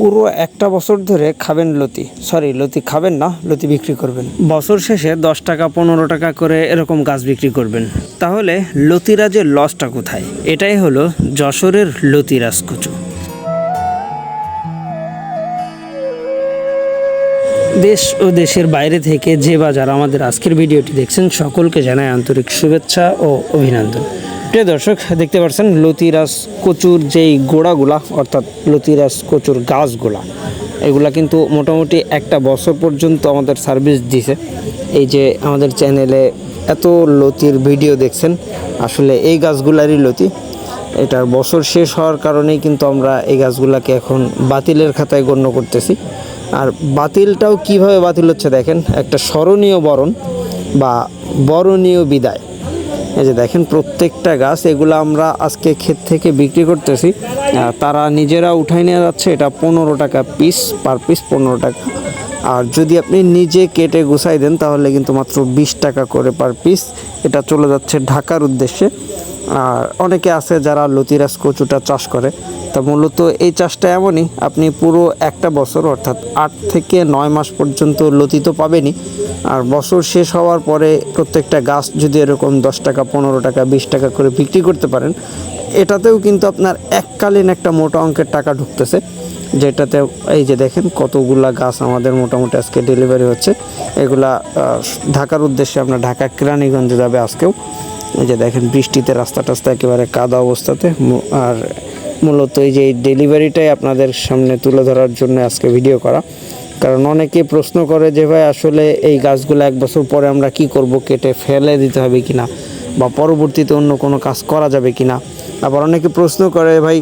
পুরো একটা বছর ধরে খাবেন লতি। সরি লতি খাবেন না, লতি বিক্রি করবেন। বছর শেষে দশ টাকা, পনেরো টাকা করে এরকম গাছ বিক্রি করবেন। তাহলে লতিরাজের লসটা কোথায়? এটাই হলো যশোরের লতিরাজ কচু। দেশ ও দেশের বাইরে থেকে যে বা যারা আমাদের আজকের ভিডিওটি দেখছেন, সকলকে জানাই আন্তরিক শুভেচ্ছা ও অভিনন্দন। প্রিয় দর্শক, দেখতে পাচ্ছেন লতিরাজ কচুর যেই গোড়াগুলা, অর্থাৎ লতিরাজ কচুর গাছগুলা, এগুলা কিন্তু মোটামুটি একটা বছর পর্যন্ত আমাদের সার্ভিস দিছে। এই যে আমাদের চ্যানেলে এত লতির ভিডিও দেখছেন, আসলে এই গাছগুলারই লতি। এটার বছর শেষ হওয়ার কারণেই কিন্তু আমরা এই গাছগুলাকে এখন বাতিলের খাতায় গণ্য করতেছি। আর বাতিলটাও কীভাবে বাতিল হচ্ছে দেখেন, একটা স্মরণীয় বরণ বা বরণীয় বিদায়। এই যে দেখেন, প্রত্যেকটা গাছ এগুলো আমরা আজকে ক্ষেত থেকে বিক্রি করতেছি। তারা নিজেরা উঠাই নিয়ে যাচ্ছে, এটা পনেরো টাকা পিস পার পিস পনেরো টাকা। আর যদি আপনি নিজে কেটে গুছাই দেন, তাহলে কিন্তু মাত্র বিশ টাকা করে পার পিস এটা চলে যাচ্ছে ঢাকার উদ্দেশ্যে। আর অনেকে আছে যারা লতিরাজ কচুটা চাষ করে। তা মূলত এই চাষটা এমনই, আপনি পুরো একটা বছর, অর্থাৎ আট থেকে নয় মাস পর্যন্ত লতি তো পাবেনই। আর বছর শেষ হওয়ার পরে প্রত্যেকটা গাছ যদি এরকম দশ টাকা, পনেরো টাকা, বিশ টাকা করে বিক্রি করতে পারেন, এটাতেও কিন্তু আপনার এককালীন একটা মোটা অঙ্কের টাকা ঢুকতেছে। যেটাতে এই যে দেখেন কতগুলা গাছ আমাদের মোটামুটি আজকে ডেলিভারি হচ্ছে। এগুলা ঢাকার উদ্দেশ্যে আপনার ঢাকা কেরানীগঞ্জে যাবে আজকেও। এই যে দেখেন বৃষ্টিতে রাস্তা টাস্তা একেবারে কাদা অবস্থাতে। আর মূলত এই যে ডেলিভারিটাই আপনাদের সামনে তুলে ধরার জন্য আজকে ভিডিও করা। কারণ অনেকে প্রশ্ন করে যে ভাই, আসলে এই গাছগুলো এক বছর পরে আমরা কি করব? কেটে ফেলে দিতে হবে কিনা? বা পরবর্তীতে অন্য কোনো কাজ করা যাবে কিনা? আবার অনেকে প্রশ্ন করে, ভাই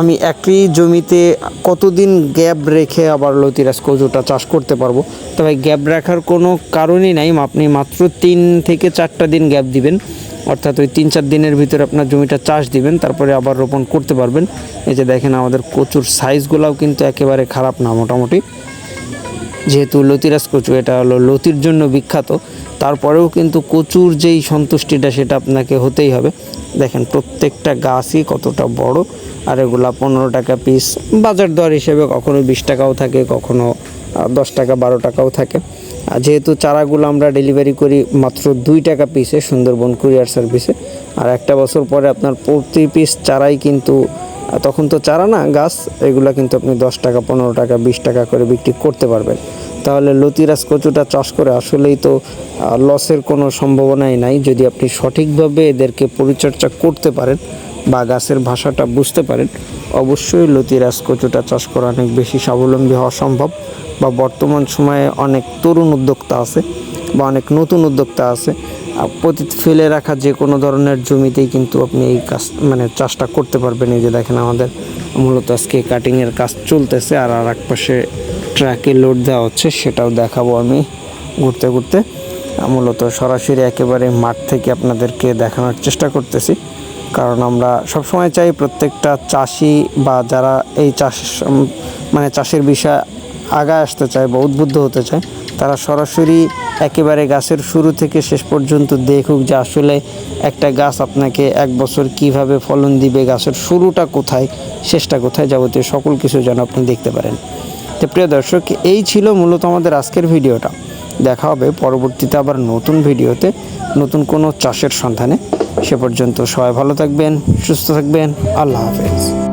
আমি একই জমিতে কতদিন গ্যাপ রেখে আবার লতিরাজ কচুটা চাষ করতে পারব? তো ভাই, গ্যাপ রাখার কোনো কারণই নাই। আপনি মাত্র তিন থেকে চারটা দিন গ্যাপ দিবেন। অর্থাৎ ওই তিন চার দিনের ভিতরে আপনার জমিটা চাষ দিবেন, তারপরে আবার রোপণ করতে পারবেন। এই যে দেখেন, আমাদের কচুর সাইজগুলোও কিন্তু একেবারে খারাপ না, মোটামুটি। যেহেতু লতিরাজ কচু, এটা হলো লতির জন্য বিখ্যাত। তারপরেও কিন্তু কচুর যেই সন্তুষ্টিটা, সেটা আপনাকে হতেই হবে। দেখেন, প্রত্যেকটা গাছই কতটা বড়, আর এগুলা পনেরো টাকা পিস বাজার দর হিসেবে কখনো বিশ টাকাও থাকে, কখনো দশ টাকা, বারো টাকাও থাকে। আর যেহেতু চারাগুলো আমরা ডেলিভারি করি মাত্র দুই টাকা পিসে সুন্দরবন কুরিয়ার সার্ভিসে আর একটা বছর পরে আপনার প্রতি পিস চারাই কিন্তু তখন তো চারা না, গাছ, এগুলো কিন্তু আপনি দশ টাকা, পনেরো টাকা, বিশ টাকা করে বিক্রি করতে পারবেন। তাহলে লতিরাজ কচুটা চাষ করে আসলেই তো লসের কোনো সম্ভাবনাই নাই। যদি আপনি সঠিকভাবে এদেরকে পরিচর্যা করতে পারেন বা গাছের ভাষাটা বুঝতে পারেন, অবশ্যই লতিরাজ কচুটা চাষ করা অনেক বেশি স্বাবলম্বী হওয়া সম্ভব। বা বর্তমান সময়ে অনেক তরুণ উদ্যোক্তা আছে বা অনেক নতুন উদ্যোক্তা আছে প্রতি ফেলে রাখা যে কোনো ধরনের জমিতেই কিন্তু আপনি এই কাজ মানে চাষটা করতে পারবেন। এই যে দেখেন আমাদের মূলত আজকে কাটিংয়ের কাজ চলতেছে আর আর এক পাশে ট্রাকে লোড দেওয়া হচ্ছে, সেটাও দেখাবো আমি ঘুরতে ঘুরতে। মূলত সরাসরি একেবারে মাঠ থেকে আপনাদেরকে দেখানোর চেষ্টা করতেছি। কারণ আমরা সবসময় চাই প্রত্যেকটা চাষি বা যারা এই চাষ মানে চাষের বিষয়ে আগায় আসতে চায় বা উদ্বুদ্ধ হতে চায়, তারা সরাসরি একেবারে গাছের শুরু থেকে শেষ পর্যন্ত দেখুক যে আসলে একটা গাছ আপনাকে এক বছর কীভাবে ফলন দিবে, গাছের শুরুটা কোথায়, শেষটা কোথায় যাবতীয় সকল কিছু যেন আপনি দেখতে পারেন। তো প্রিয় দর্শক, এই ছিল মূলত আমাদের আজকের ভিডিওটা। দেখা হবে পরবর্তীতে আবার নতুন ভিডিওতে, নতুন কোনো চাষের সন্ধানে। সে পর্যন্ত সবাই ভালো থাকবেন, সুস্থ থাকবেন, আল্লাহ হাফেজ।